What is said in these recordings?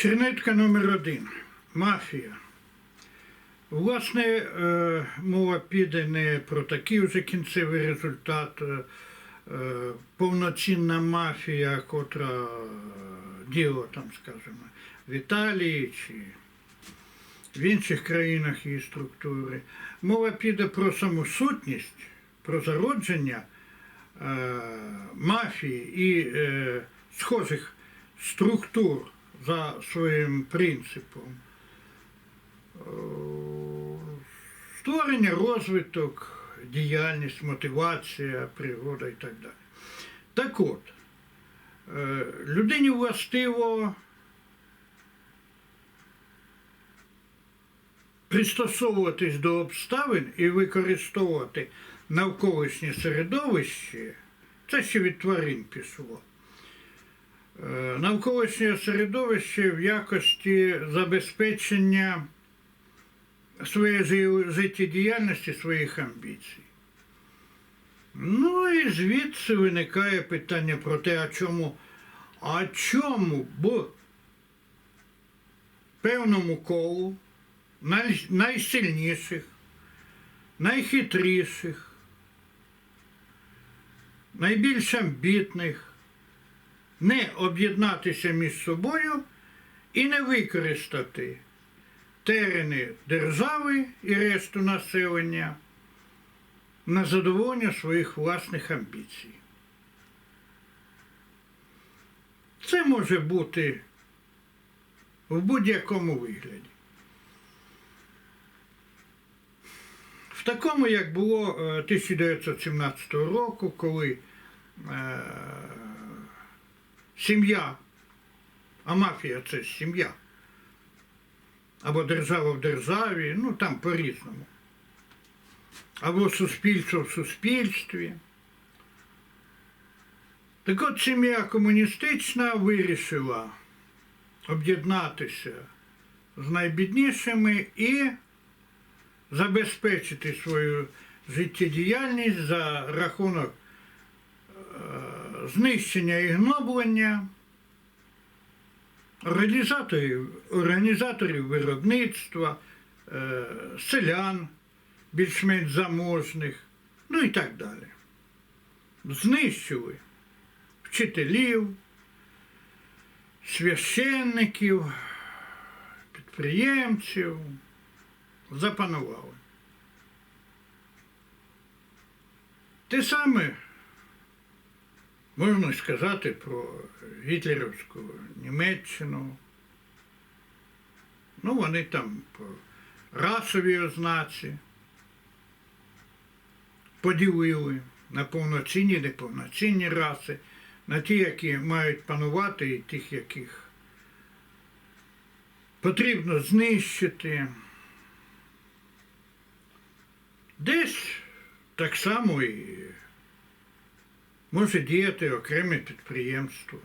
Чернетка номер один. Мафія. Власне, е, мова піде не про такий вже кінцевий результат. е, е, Повноцінна мафія, котра діла там, скажімо, в Італії чи в інших країнах її структури. Мова піде про саму сутність, про зародження мафії і схожих структур за своїм принципом. Е, Створення, розвиток, діяльність, мотивація, природа і так далі. Так от, е, людині властиво пристосовуватись до обставин і використовувати навколишнє середовище, це ще від тварин пішло. Е, Навколишнє середовище в якості забезпечення своєї життєдіяльності, своїх амбіцій. Ну і звідси виникає питання про те, а чому, а чому б певному колу най, найсильніших, найхитріших, найбільш амбітних не об'єднатися між собою і не використати терени держави і решту населення на задоволення своїх власних амбіцій. Це може бути в будь-якому вигляді. В такому, як було е, 1917 року, коли е, сім'я, а мафія це сім'я, або держава в державі, ну там по-різному, або суспільство в суспільстві. Так от сім'я комуністична вирішила об'єднатися з найбіднішими і забезпечити свою життєдіяльність за рахунок е, знищення і гноблення організаторів, організаторів виробництва, е, селян більш-менш заможних, ну і так далі. Знищили вчителів, священників, підприємців, запанували. Те саме можна сказати про гітлерівську Німеччину. Ну, вони там по расовій ознаці поділили на повноцінні, неповноцінні раси, на ті, які мають панувати, і тих, яких потрібно знищити. Десь так само і може діяти окреме підприємство.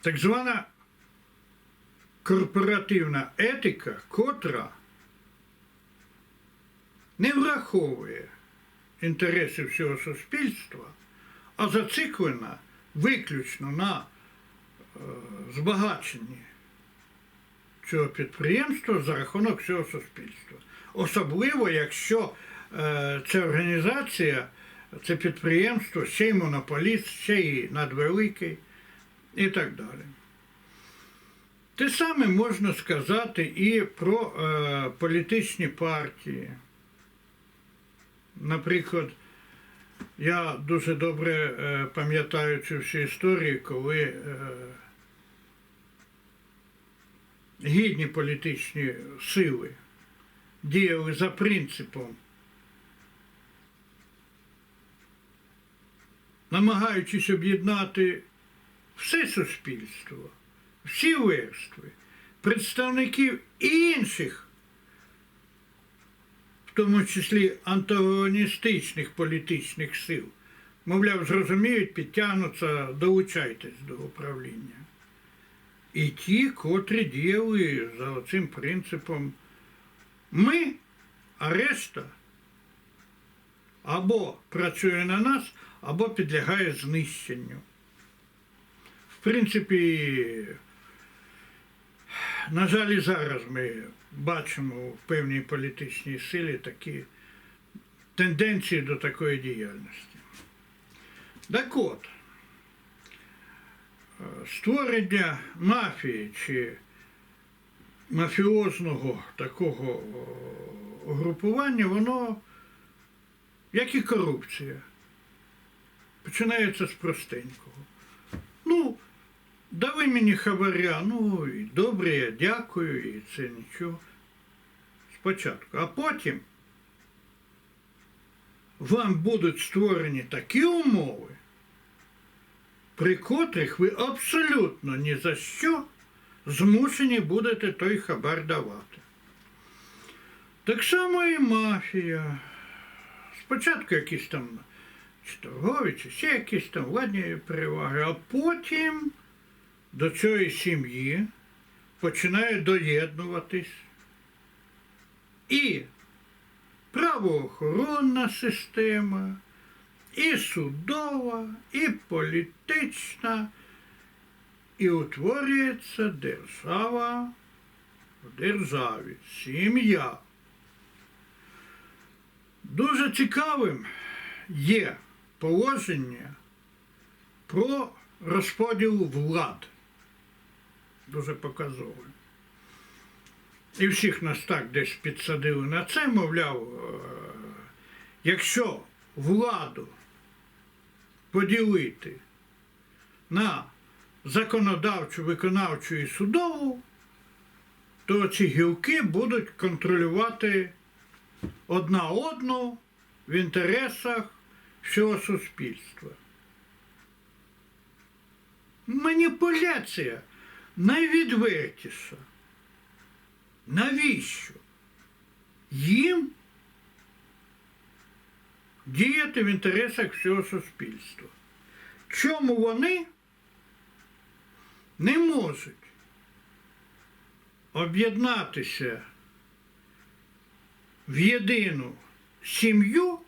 Так звана корпоративна етика, котра не враховує інтереси всього суспільства, а зациклена виключно на е, збагаченні цього підприємства за рахунок всього суспільства. Особливо, якщо ця організація, це підприємство, ще й монополіст, ще й надвеликий і так далі. Те саме можна сказати і про е, політичні партії. Наприклад, я дуже добре е, пам'ятаю цю всю історію, коли е, гідні політичні сили діяли за принципом, намагаючись об'єднати все суспільство, всі верстви, представників інших, в тому числі антагоністичних політичних сил, мовляв, зрозуміють, підтягнуться, долучайтесь до управління. І ті, котрі діяли за цим принципом, ми, а решта або працює на нас, або підлягає знищенню. В принципі, на жаль, і зараз ми бачимо в певній політичній силі такі тенденції до такої діяльності. Так от, створення мафії чи мафіозного такого о, угрупування, воно, як і корупція, починається з простенького. Ну, дали мені хабаря, ну і добре, я дякую, і це нічого. Спочатку. А потім вам будуть створені такі умови, при котрих ви абсолютно ні за що змушені будете той хабар давати. Так само і мафія. Спочатку якісь там чи торгові, чи ще якісь там владні переваги, а потім до цієї сім'ї починає доєднуватись. І правоохоронна система, і судова, і політична, і утворюється держава. В державі, сім'я. Дуже цікавим є положення про розподіл влад. Дуже показове. І всіх нас так десь підсадили на це, мовляв, е, якщо владу поділити на законодавчу, виконавчу і судову, то ці гілки будуть контролювати одна одну в інтересах всього суспільства. Маніпуляція найвідвертіша. Навіщо? Їм діяти в інтересах всього суспільства. Чому вони не можуть об'єднатися в єдину сім'ю,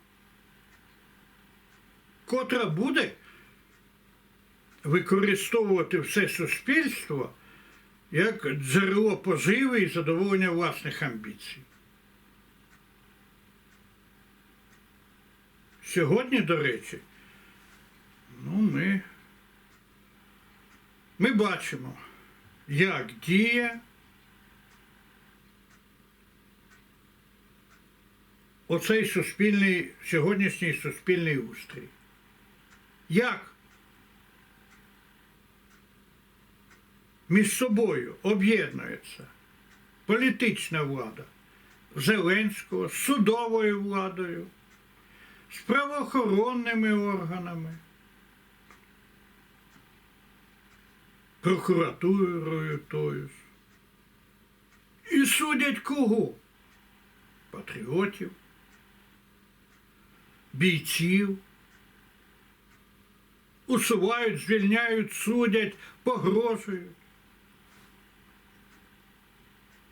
котра буде використовувати все суспільство як джерело поживи і задоволення власних амбіцій. Сьогодні, до речі, ну, ми, ми бачимо, як діє оцей суспільний, сьогоднішній суспільний устрій. Як між собою об'єднується політична влада Зеленського з судовою владою, з правоохоронними органами, прокуратурою тою. І судять кого? Патріотів, бійців, усувають, звільняють, судять, погрожують.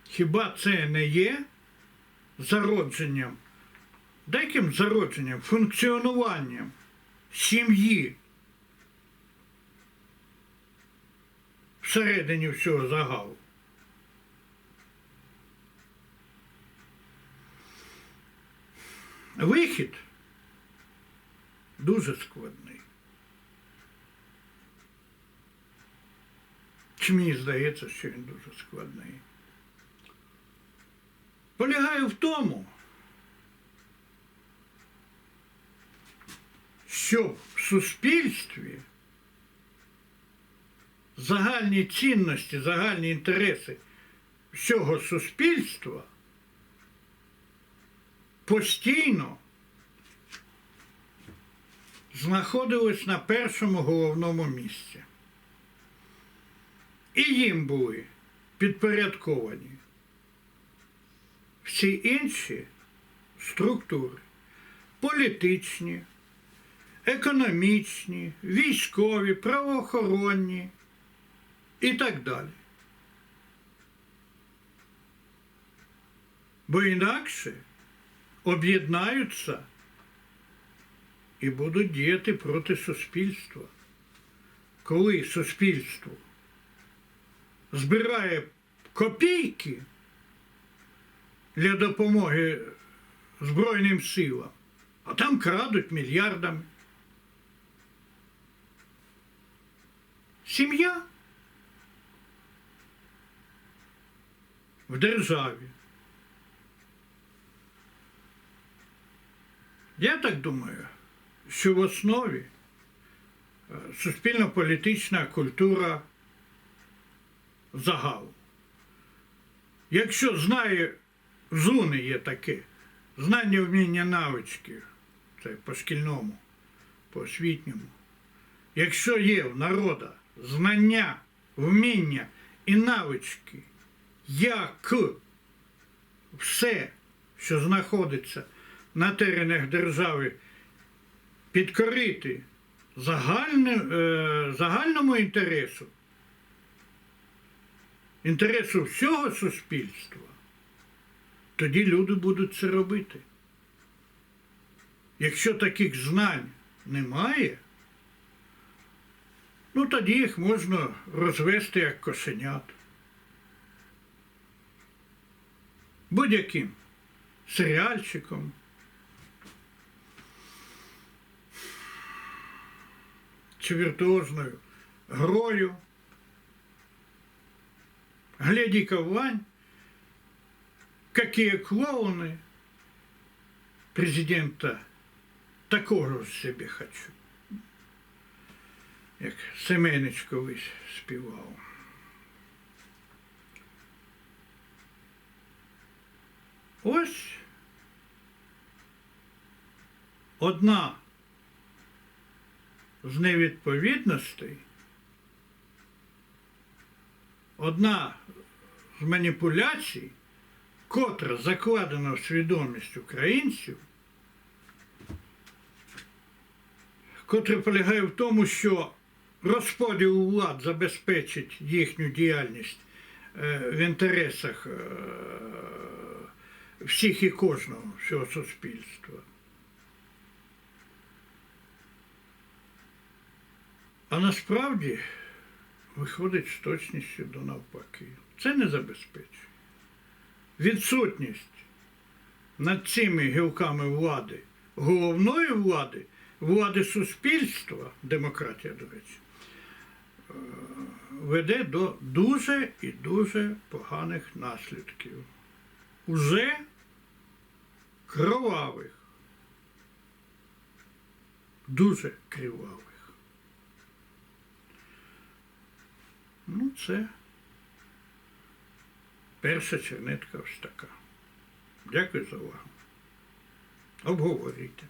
Хіба це не є зародженням, деяким зародженням, функціонуванням сім'ї всередині всього загалу? Вихід дуже складний. Чи мені здається, що він дуже складний. Полягає в тому, що в суспільстві загальні цінності, загальні інтереси всього суспільства постійно знаходились на першому головному місці. І їм були підпорядковані всі інші структури політичні, економічні, військові, правоохоронні і так далі. Бо інакше об'єднаються і будуть діяти проти суспільства. коли суспільство збирає копійки для допомоги Збройним силам, а там крадуть мільярдами. Сім'я в державі. Я так думаю, що в основі е, суспільно-політична культура загалу. Якщо знає, зуни є таке, знання, вміння, навички, це по шкільному, по освітньому. Якщо є в народа знання, вміння і навички, як все, що знаходиться на теренах держави, підкорити загальне, е, загальному інтересу, інтересу всього суспільства, тоді люди будуть це робити. Якщо таких знань немає, ну тоді їх можна розвести як кошенят. Будь-яким серіальчиком. Чи віртуозною грою. Гляди-ка Вань, какие клоуны президента такого ж собі хочу. Як Семенич колись співав. Ось одна з невідповідностей, одна з маніпуляцій, котра закладена в свідомість українців, котра полягає в тому, що розподіл влад забезпечить їхню діяльність е, в інтересах е, всіх і кожного всього суспільства. А насправді виходить з точністю до навпаки. Це не забезпечує. Відсутність над цими гілками влади, головної влади, влади суспільства, демократія, до речі, е, веде до дуже і дуже поганих наслідків. Уже кровавих, дуже кривавих. Ну, це перша чернетка ось така. Дякую за увагу. Обговорюйте.